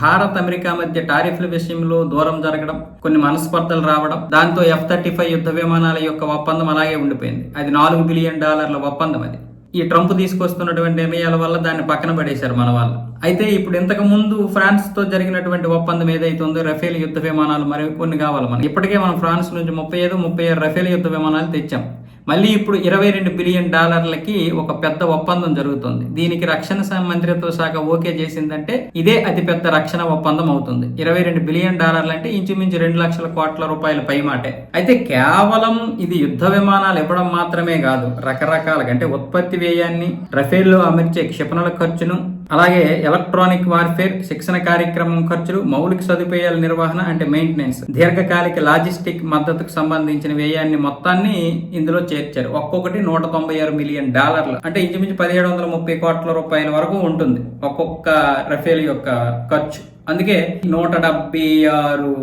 Bharat America మధ్య టారిఫ్ల విషయంలో దూరం జరగడం కొన్ని మనస్పర్ధలు రావడం దాంతో ఎఫ్ థర్టీ ఫైవ్ యుద్ధ విమానాల యొక్క ఒప్పందం అలాగే ఉండిపోయింది. అది నాలుగు బిలియన్ డాలర్ల ఒప్పందం అది. ఈ ట్రంప్ తీసుకొస్తున్నటువంటి నిర్ణయాల వల్ల దాన్ని పక్కన పడేశారు మన వాళ్ళు. అయితే ఇప్పుడు ఇంతకు ముందు ఫ్రాన్స్తో జరిగినటువంటి ఒప్పందం ఏదైతే ఉందో రఫేల్ యుద్ధ విమానాలు మరి కొన్ని కావాలి మనం ఇప్పటికే మనం ఫ్రాన్స్ నుంచి ముప్పై ఐదు ముప్పై ఆరు రఫేల్ యుద్ధ విమానాలు తెచ్చాం. మళ్ళీ ఇప్పుడు ఇరవై రెండు బిలియన్ డాలర్లకి ఒక పెద్ద ఒప్పందం జరుగుతుంది. దీనికి రక్షణ మంత్రిత్వ శాఖ ఓకే చేసిందంటే ఇదే అతిపెద్ద రక్షణ ఒప్పందం అవుతుంది. ఇరవై రెండు బిలియన్ డాలర్లు అంటే ఇంచుమించు రెండు లక్షల కోట్ల రూపాయల పై మాటే అయితే కేవలం ఇది యుద్ధ విమానాలు ఇవ్వడం మాత్రమే కాదు రకరకాలుగా అంటే ఉత్పత్తి వ్యయాన్ని రఫేల్లో అమర్చే క్షిపణుల ఖర్చును అలాగే ఎలక్ట్రానిక్ వార్ఫేర్ శిక్షణ కార్యక్రమం ఖర్చులు మౌలిక సదుపాయాల నిర్వహణ అంటే మెయింటెనెన్స్ దీర్ఘకాలిక లాజిస్టిక్ మద్దతుకు సంబంధించిన వ్యయాన్ని మొత్తాన్ని ఇందులో చేర్చారు. ఒక్కొక్కటి నూట తొంభై ఆరు మిలియన్ డాలర్లు. అంటే ఇంచుమించు పదిహేడు వందల ముప్పై కోట్ల రూపాయల వరకు ఉంటుంది ఒక్కొక్క రఫేల్ యొక్క ఖర్చు. అందుకే నూట డెబ్బై ఆరు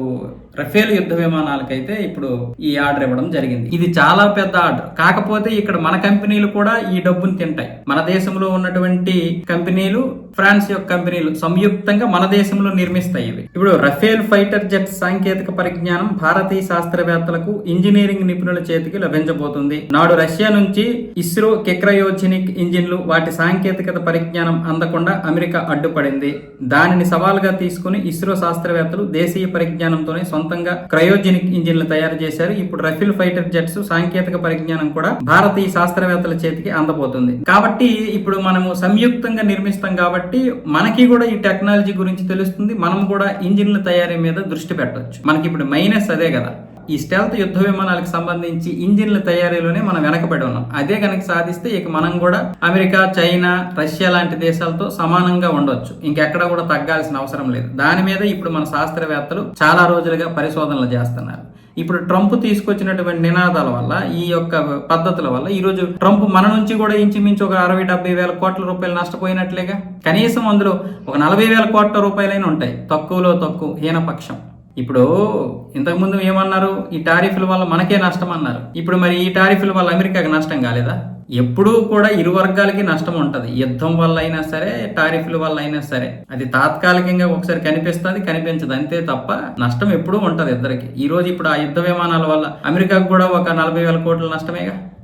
రఫేల్ యుద్ధ విమానాలకైతే ఇప్పుడు ఈ ఆర్డర్ ఇవ్వడం జరిగింది. ఇది చాలా పెద్ద ఆర్డర్. కాకపోతే ఇక్కడ మన కంపెనీలు కూడా ఈ డబ్బును తింటాయి. మన దేశంలో ఉన్నటువంటి కంపెనీలు ఫ్రాన్స్ యొక్క కంపెనీలు సంయుక్తంగా మన దేశంలో నిర్మిస్తాయి ఇవి. ఇప్పుడు రఫేల్ ఫైటర్ జెట్ సాంకేతిక పరిజ్ఞానం భారతీయ శాస్త్రవేత్తలకు ఇంజనీరింగ్ నిపుణుల చేతికి లభించబోతుంది. నాడు రష్యా నుంచి ఇస్రో కెక్రయోజెనిక్ ఇంజిన్లు వాటి సాంకేతికత పరిజ్ఞానం అందకుండా అమెరికా అడ్డుపడింది. దానిని సవాల్గా తీసుకుని ఇస్రో శాస్త్రవేత్తలు దేశీయ పరిజ్ఞానంతోనే సొంతంగా క్రయోజెనిక్ ఇంజిన్లు తయారు చేశారు. ఇప్పుడు రఫిల్ ఫైటర్ జెట్స్ సాంకేతిక పరిజ్ఞానం కూడా భారతీయ శాస్త్రవేత్తల చేతికి అందబోతుంది. కాబట్టి ఇప్పుడు మనము సంయుక్తంగా నిర్మిస్తాం కాబట్టి మనకి కూడా ఈ టెక్నాలజీ గురించి తెలుస్తుంది. మనం కూడా ఇంజిన్ల తయారీ మీద దృష్టి పెట్టవచ్చు మనకి ఇప్పుడు మైనస్ అదే కదా. ఈ స్టెల్త్ యుద్ధ విమానాలకు సంబంధించి ఇంజిన్ల తయారీలోనే మనం వెనకబడి ఉన్నాం. అదే కనుక సాధిస్తే ఇక మనం కూడా అమెరికా చైనా రష్యా లాంటి దేశాలతో సమానంగా ఉండొచ్చు. ఇంకెక్కడ కూడా తగ్గాల్సిన అవసరం లేదు. దాని మీద ఇప్పుడు మన శాస్త్రవేత్తలు చాలా రోజులుగా పరిశోధనలు చేస్తున్నారు. ఇప్పుడు ట్రంప్ తీసుకొచ్చినటువంటి నినాదాల వల్ల ఈ యొక్క పద్ధతుల వల్ల ఈ రోజు ట్రంప్ మన నుంచి కూడా ఇంచుమించు ఒక అరవై డెబ్బై వేల కోట్ల రూపాయలు నష్టపోయినట్లేగా? కనీసం అందులో ఒక నలభై వేల కోట్ల రూపాయలైనా ఉంటాయి. తక్కువలో తక్కువ హీనపక్షం. ఇప్పుడు ఇంతకుముందు ఏమన్నారు? ఈ టారిఫ్ల వల్ల మనకే నష్టం అన్నారు ఇప్పుడు మరి ఈ టారిఫ్ల వల్ల అమెరికాకి నష్టం కాలేదా? ఎప్పుడూ కూడా ఇరు వర్గాలకి నష్టం ఉంటది. యుద్ధం వల్ల అయినా సరే టారిఫ్ల వల్ల అయినా సరే. అది తాత్కాలికంగా ఒకసారి కనిపిస్తుంది కనిపించదు. అంతే తప్ప నష్టం ఎప్పుడూ ఉంటది ఇద్దరికి. ఈ రోజు ఇప్పుడు ఆ యుద్ధ విమానాల వల్ల అమెరికాకు కూడా ఒక నలభై వేల కోట్ల నష్టమేగా?